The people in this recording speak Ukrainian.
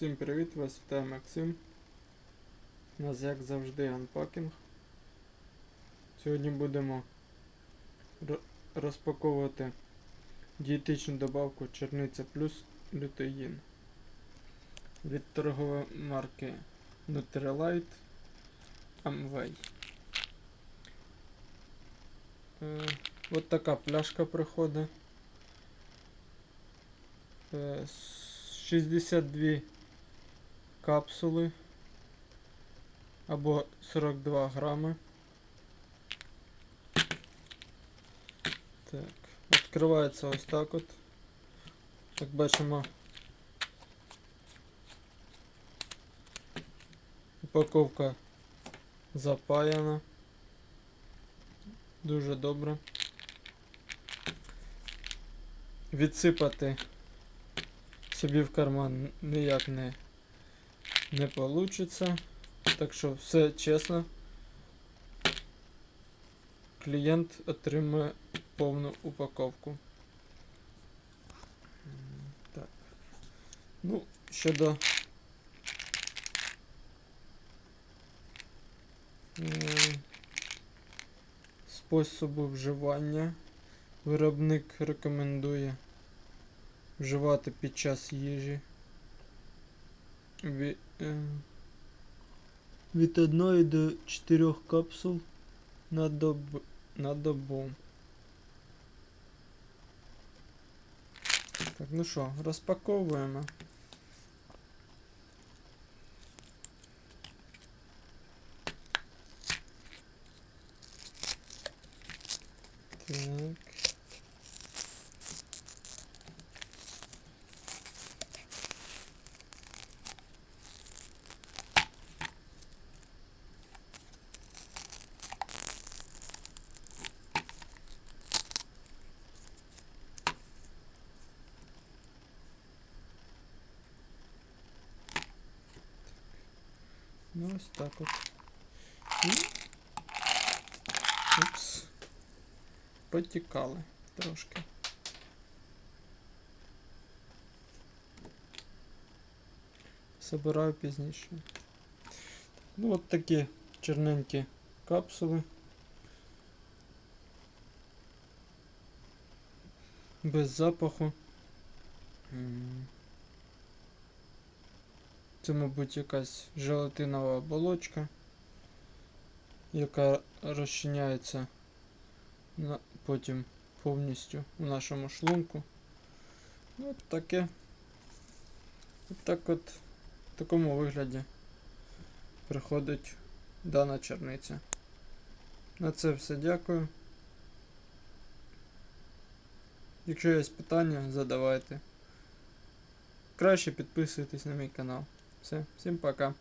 Всім привіт, вас вітає Максим. У нас як завжди анпакінг. Сьогодні будемо розпаковувати дієтичну добавку Черниця Плюс лютеїн від торгової марки Nutrilite Amway. Е, от така пляшка приходить. Е, 62 капсули або 42 грами. Так, відкривається ось так от. Як бачимо, упаковка запаяна. Дуже добре. Відсипати собі в карман ніяк не, не получится. Так що все чесно. Клієнт отримує повну упаковку. Так. Ну, щодо способу вживання. Виробник рекомендує вживати під час їжі. Ві, е, від 1 до 4 капсул на, доб, на добу. Так, ну що, розпаковуємо. Так. Ну ось так от. І... Упс. Потікали трошки. Собираю пізніше. Ну от такі чорненькі капсули. Без запаху. Це, мабуть, якась желатинова оболочка, яка розчиняється на, потім повністю в нашому шлунку. Ну, От таке. От так от в такому вигляді приходить дана черниця. На це все дякую. Якщо є питання, задавайте. Краще підписуйтесь на мій канал. Все, всім пока.